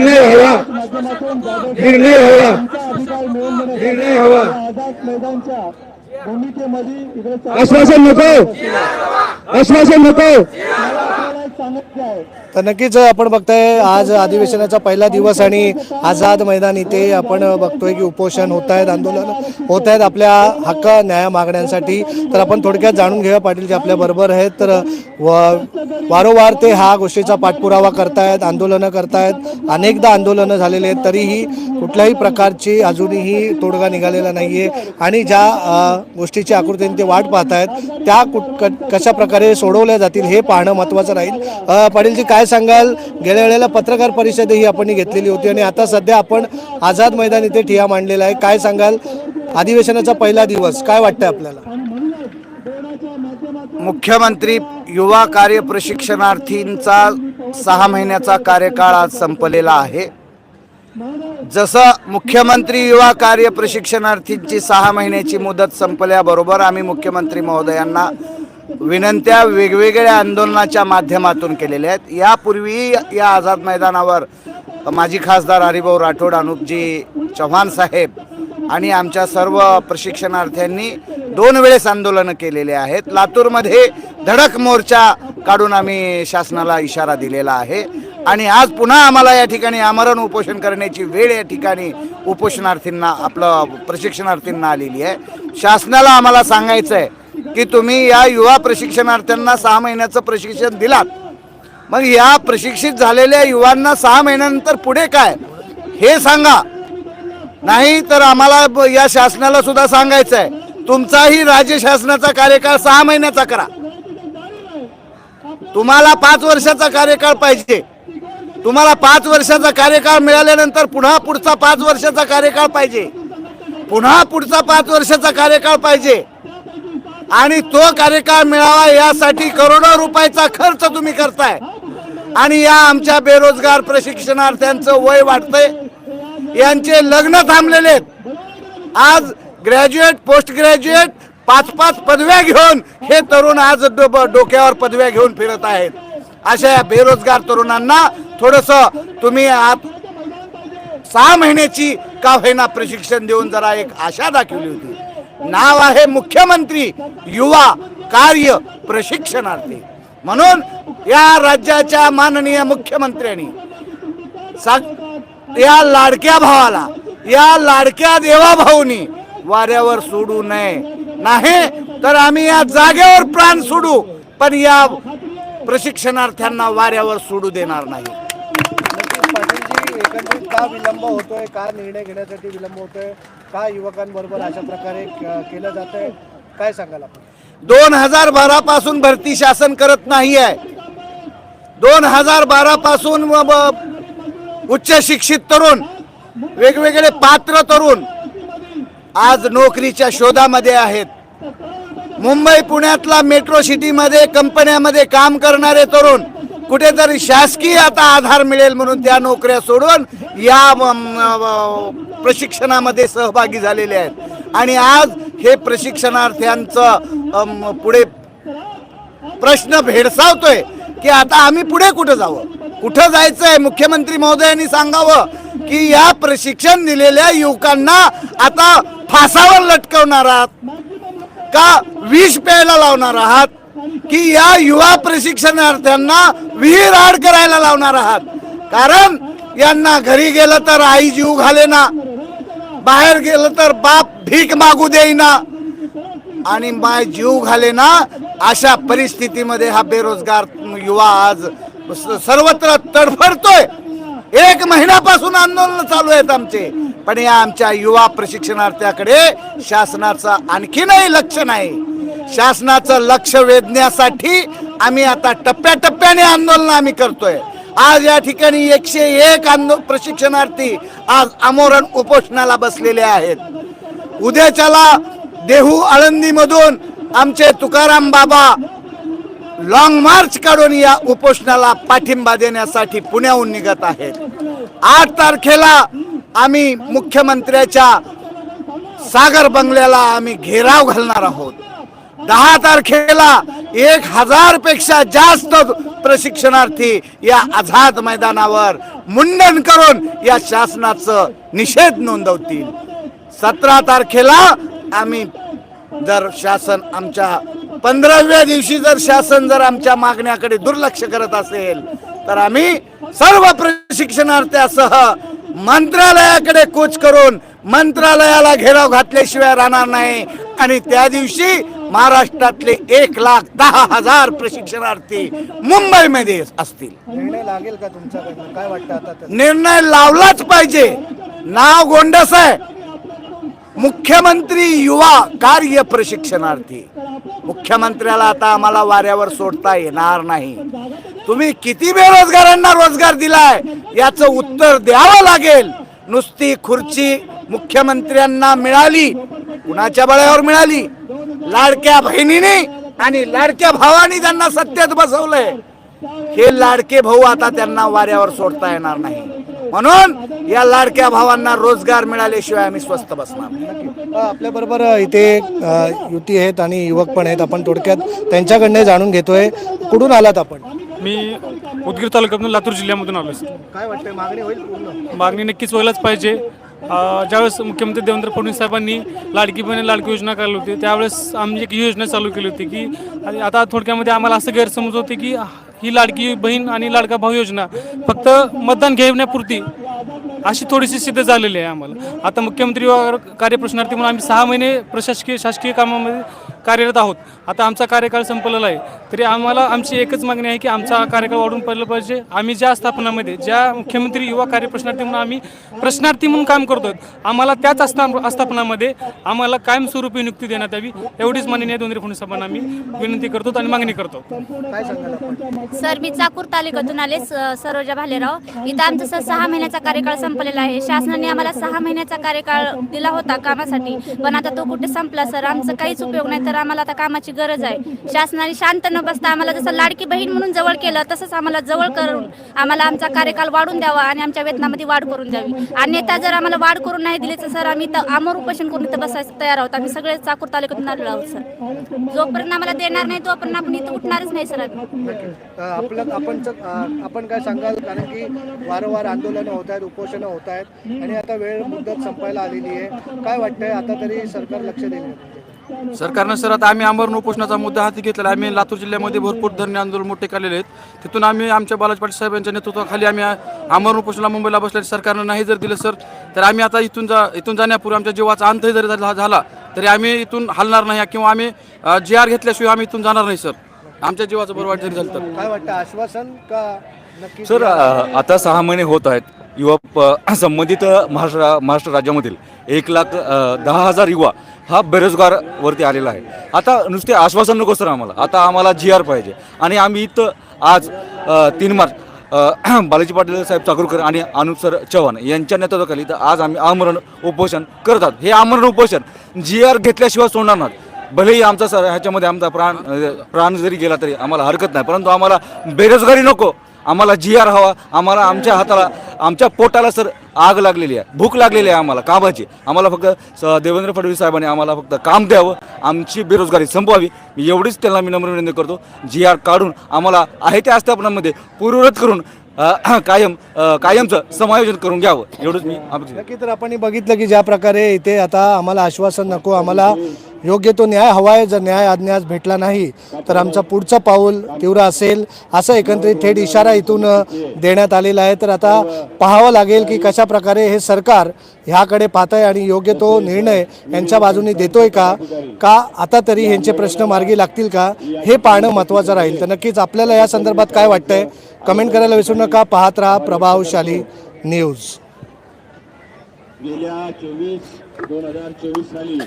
निर्णय हवा. निर्णय हवा. निर्णय हवा. आश्वासन नको. आश्वासन नको. तर नक्कीच आपण बघताय आज अधिवेशनाचा पहिला दिवस आणि आझाद मैदान इथे आपण बघतोय की उपोषण होत आहेत आंदोलन होत आहेत आपल्या हक्क न्याय मागण्यांसाठी. तर आपण थोडक्यात जाणून घेऊया पाटील जे आपल्या बरोबर आहेत. तर व वारंवार ते हा गोष्टीचा पाठपुरावा करतायत आंदोलनं करतायत. अनेकदा आंदोलनं झालेली आहेत तरीही कुठल्याही प्रकारची अजूनही तोडगा निघालेला नाहीये. आणि ज्या गोष्टीची आकृतीने ते वाट पाहतायत त्या क- कशा प्रकारे सोडवल्या जातील हे पाहणं महत्त्वाचं राहील. पाटीलजी काय सांगाल? गेल्या वेळेला पत्रकार परिषदही आपण घेतलेली होती आणि आता सध्या आपण आझाद मैदान इथे ठिया मांडलेला आहे. काय सांगाल? अधिवेशनाचा पहिला दिवस काय वाटतंय आपल्याला? मुख्यमंत्री युवा कार्य प्रशिक्षणार्थींचा सहा महिन्याचा कार्यकाळ आज संपलेला आहे. जसं मुख्यमंत्री युवा कार्य प्रशिक्षणार्थींची सहा महिन्याची मुदत संपल्याबरोबर आम्ही मुख्यमंत्री महोदयांना विनंत्या वेगवेगळ्या आंदोलनाच्या माध्यमातून केलेल्या आहेत. यापूर्वी या आझाद मैदानावर माजी खासदार हरिभाऊ राठोड अनुपजी चव्हाण साहेब आणि आमच्या सर्व प्रशिक्षणार्थ्यांनी दोन वेळेस आंदोलनं केलेले आहेत. लातूरमध्ये धडक मोर्चा काढून आम्ही शासनाला इशारा दिलेला आहे. आणि आज पुन्हा आम्हाला या ठिकाणी आमरण उपोषण करण्याची वेळ या ठिकाणी उपोषणार्थींना आपलं प्रशिक्षणार्थींना आलेली आहे. शासनाला आम्हाला सांगायचं आहे की तुम्ही या युवा प्रशिक्षणार्थ्यांना सहा महिन्याचं प्रशिक्षण दिलात. मग या प्रशिक्षित झालेल्या युवांना सहा महिन्यानंतर पुढे काय? हे सांगा. नाही तर आम्हाला या शासनाला सुद्धा सांगायचं आहे तुमचाही राज्य शासनाचा कार्यकाळ सहा महिन्याचा करा. तुम्हाला पाच वर्षाचा कार्यकाळ पाहिजे. तुम्हाला पाच वर्षाचा कार्यकाळ मिळाल्यानंतर पुन्हा पुढचा पाच वर्षाचा कार्यकाळ पाहिजे. पुन्हा पुढचा पाच वर्षाचा कार्यकाळ पाहिजे. आणि तो कार्यकाळ मिळावा यासाठी करोडो रुपयाचा खर्च तुम्ही करताय. आणि या आमच्या बेरोजगार प्रशिक्षणार्थ्यांचं वय वाढतंय. यांचे लग्न थांबलेले आहेत. आज ग्रॅज्युएट पोस्ट ग्रॅज्युएट पाच पाच पदव्या घेऊन हे तरुण आज डो- डोक्यावर पदव्या घेऊन फिरत आहेत. अशा या बेरोजगार तरुणांना थोडस तुम्ही आत सहा महिन्याची का होईना प्रशिक्षण देऊन जरा एक आशा दाखवली होती. नाव आहे मुख्यमंत्री युवा कार्य प्रशिक्षणार्थी. म्हणून या राज्याच्या माननीय मुख्यमंत्र्यांनी सा- या लाडक्या भावाला या लाडक्या देवाभाऊनी वाऱ्यावर सोडू नये. नाही तर आम्ही या जागेवर प्राण सोडू पण या प्रशिक्षणार्थ्यांना वाऱ्यावर सोडू देणार नाही. पाटीलजी एकंदरीत का विलंब होतोय? का निर्णय घेण्यासाठी विलंब होतोय? का युवकांबरोबर अशा प्रकारे केलं जात आहे काय सांगाल आपण? दोन हजार बारा पासून भरती शासन करत नाही आहे दोन हजार बारा पासून व- उच्च शिक्षित तरुण वेगवेगळे पात्र तरुण आज नोकरीच्या शोधामध्ये आहेत. मुंबई पुण्यातला मेट्रो सिटीमध्ये कंपन्यामध्ये काम करणारे तरुण कुठेतरी शासकीय आता आधार मिळेल म्हणून त्या नोकऱ्या सोडून या प्रशिक्षणामध्ये सहभागी झालेले आहेत. आणि आज हे प्रशिक्षणार्थ्यांचं पुढे प्रश्न भेडसावतोय की आता आम्ही पुढे कुठं जावं? कुठं जायचंय? मुख्यमंत्री महोदयांनी सांगावं की या प्रशिक्षण दिलेल्या युवकांना आता फासावर लटकवणार आहात का? विष प्यायला लावणार आहात? की या युवा प्रशिक्षणार्थ्यांना विहीर आड करायला लावणार आहात. कारण यांना घरी गेलं तर आई जीव घाले ना बाहेर गेलं तर बाप भीक मागू देईना आणि माय जीव घाले ना अशा परिस्थितीमध्ये हा बेरोजगार युवा आज सर्वत्र तडफडतोय. एक महिन्यापासून आंदोलन चालू आहेत आमचे. पण या आमच्या युवा प्रशिक्षणार्थ्याकडे शासनाचं आणखीनही लक्ष नाही. शासनाचं लक्ष वेधण्यासाठी आम्ही आता टप्प्याटप्प्याने आंदोलन आम्ही करतोय. आज या ठिकाणी एकशे एक आंदो प्रशिक्षणार्थी आज आमोरण उपोषणाला बसलेले आहेत. उद्याच्याला देहू आळंदीमधून आमचे तुकाराम बाबा लॉंग मार्च काढून या उपोषणाला पाठिंबा देण्यासाठी पुण्याहून निघत आहेत. आठ तारखेला आम्ही मुख्यमंत्र्याच्या सागर बंगल्याला आम्ही घेराव घालणार आहोत. दहा तारखेला एक हजारपेक्षा जास्त प्रशिक्षणार्थी या आझाद मैदानावर मुंडन करून या शासनाचं निषेध नोंदवतील. सतरा तारखेला आम्ही जर शासन आमच्या पंधराव्या दिवशी जर शासन जर आमच्या मागण्याकडे दुर्लक्ष करत असेल तर आम्ही सर्व प्रशिक्षणार्थ्यासह मंत्रालयाकडे कूच करून मंत्रालयाला घेराव घातल्याशिवाय राहणार नाही. आणि त्या दिवशी महाराष्ट्रातले एक लाख दहा हजार प्रशिक्षणार्थी मुंबईमध्ये असतील. निर्णय लागेल का तुमच्याकडनं? काय वाटतं आता? निर्णय लावलाच पाहिजे. नाव गोंडस आहे. मुख्यमंत्री युवा कार्य प्रशिक्षणार्थी. मुख्यमंत्र्याला आता आम्हाला वाऱ्यावर सोडता येणार नाही. तुम्ही किती बेरोजगारांना रोजगार दिलाय याचं उत्तर द्यावं लागेल. नुसती खुर्ची मुख्यमंत्र्यांना मिळाली कुणाच्या बळावर मिळाली? लाडक्या बहिणीने आणि लाडक्या भावानी त्यांना सत्तेत बसवलंय. हे लाडके भाऊ आता त्यांना वाऱ्यावर सोडता येणार नाही. म्हणून या लाडक्या भावांना रोजगार मिळाल्याशिवाय आम्ही स्वस्त बसणार नाही. आपल्या बरोबर इथे युती आहेत आणि युवक पण आहेत. आपण थोडक्यात त्यांच्याकडनं जाणून घेतोय. कुठून आलात आपण? मी उदगीर तालुक्यातून लातूर जिल्ह्यामधून आलो काय वाटतंय मागणी होईल पूर्ण? मागणी नक्कीच व्हायलाच पाहिजे. ज्यावेळेस मुख्यमंत्री देवेंद्र फडणवीस साहेबांनी लाडकी बहीण लाडकी योजना काढली होती त्यावेळेस आम्ही एक योजना चालू केली होती की आता थोडक्यामध्ये आम्हाला असं गैरसमज होते की ही लाडकी बहीण आणि लाडका भाऊ योजना फक्त मतदान घेण्यापुरती अशी थोडीशी सिद्ध झालेली आहे आम्हाला. आता मुख्यमंत्री कार्यप्रश्नार्थी म्हणून आम्ही सहा महिने प्रशासकीय शासकीय कामामध्ये कार्यरत आहोत. आता आमचा कार्यकाळ संपलेला आहे. तरी आम्हाला आमची एकच मागणी आहे की आमचा कार्यकाळ वाढून पडलं पाहिजे. आम्ही ज्या स्थापनामध्ये ज्या मुख्यमंत्री युवा कार्यप्रश्नार्थी म्हणून आम्ही प्रश्नार्थी म्हणून काम करतो आम्हाला त्याच आस्था आस्थापनामध्ये आम्हाला कायमस्वरूपी नियुक्ती देण्यात यावी एवढीच माननीय दोंदरी फडणवीस साहेबांना आम्ही विनंती करतो आणि मागणी करतो. सर मी चाकूर तालुक्यातून आले सरोजा भालेराव. इथं आमचा सर सहा महिन्याचा कार्यकाळ संपलेला आहे. शासनाने आम्हाला सहा महिन्याचा कार्यकाळ दिला होता कामासाठी पण आता तो कुठे संपला सर? आमचं काहीच उपयोग नाही. तर आम्हाला आता कामाची गरज आहे. शासनाने शांत न बसता आम्हाला जसं लाडकी बहीण म्हणून जवळ केलं तसंच आम्हाला जवळ करून आम्हाला आमचा कार्यकाल वाढून द्यावा आणि आमच्या वेतनामध्ये वाढ करून द्यावी. अन्यथा जर आम्हाला वाढ करून नाही दिली तर सर आम्ही आमर उपोषण करून इथं बसायचं तयार आहोत. आम्ही सगळे चाकूर तालुक्यातून आलेलो आहोत सर. जोपर्यंत आम्हाला देणार नाही तोपर्यंत आपण इथं उठणारच नाही सर आम्ही. आपलं आपण आपण काय सांगाल? कारण की वारंवार आंदोलनं होत आहेत उपोषणं होत आहेत आणि आता वेळ मुदत संपायला आलेली आहे. काय वाटतंय? आता तरी सरकार लक्ष देईल. सरकारनं सर आता आम्ही आमरण उपोषणाचा मुद्दा हाती घेतलेला आहे. आम्ही लातूर जिल्ह्यामध्ये भरपूर धरणे आंदोलन मोठे केलेले आहेत. तिथून आम्ही आमच्या बालाजी पाटील साहेबांच्या नेतृत्वाखाली आम्ही आमरण उपोषणाला मुंबईला बसले. सरकारनं नाही जर दिलं सर तर आम्ही आता इथून जा इथून जाण्यापूर्वी आमच्या जीवाचा अंतही जरी झाला तरी आम्ही इथून हलणार नाही किंवा आम्ही जी आर घेतल्याशिवाय आम्ही इथून जाणार नाही सर. आमच्या जीवाचं बरं वाईट जरी झालं तर. काय वाटतं आश्वासन का नक्की सर आता सहा महिने होत आहेत. युवा संबंधित महाराष्ट्र महाराष्ट्र राज्यामधील एक लाख दहा हजार युवा हा बेरोजगारवरती आलेला आहे. आता नुसते आश्वासन नको सर आम्हाला. आता आम्हाला जी आर पाहिजे. आणि आम्ही इथं आज तीन मार्च बालाजी पाटील साहेब चाकूरकर आणि अनुप सर चव्हाण यांच्या नेतृत्वाखाली तर आज आम्ही आमरण उपोषण करतात हे आमरण उपोषण जी आर घेतल्याशिवाय सोडणार नाहीत भलेही आमचा सर ह्याच्यामध्ये आमचा प्राण प्राण जरी गेला तरी आम्हाला हरकत नाही. परंतु आम्हाला बेरोजगारी नको. आम्हाला जी आर हवा आम्हाला आमच्या हाताला आमच्या पोटाला सर आग लागलेली आहे भूक लागलेली आहे आम्हाला कामाची. आम्हाला फक्त स- देवेंद्र फडणवीस साहेबांनी आम्हाला फक्त काम द्यावं आमची बेरोजगारी संपवावी. मी एवढीच त्यांना मी नम्र विनंती करतो जी आर काढून आम्हाला आहे त्या आस्थापनामध्ये पूर्वरत करून अ, कायम अ, कायमचं समायोजन करून घ्यावं. एवढंच मी अपेक्षित नक्की तर आपण बघितलं की ज्या प्रकारे इथे आता आम्हाला आश्वासन नको आम्हाला योग्य तो न्याय हवा आहे जर न्याय आज्ञास भेटला नाही तर आमचं पुढचं पाऊल तीव्र असेल असं एकंदरीत थेट इशारा इथून देण्यात आलेला आहे. तर आता पाहावं लागेल की कशा प्रकारे हे सरकार ह्याकडे पाहत आहे आणि योग्य तो निर्णय यांच्या बाजूने देतोय का? का आता तरी ह्यांचे प्रश्न मार्गी लागतील का? हे पाहणं महत्त्वाचं राहील. तर नक्कीच आपल्याला या संदर्भात काय वाटतंय? कमेंट करायला विसरू नका. पाहत राहा प्रभावशाली न्यूज. गेल्या चोवीस दोन हजार चोवीस साली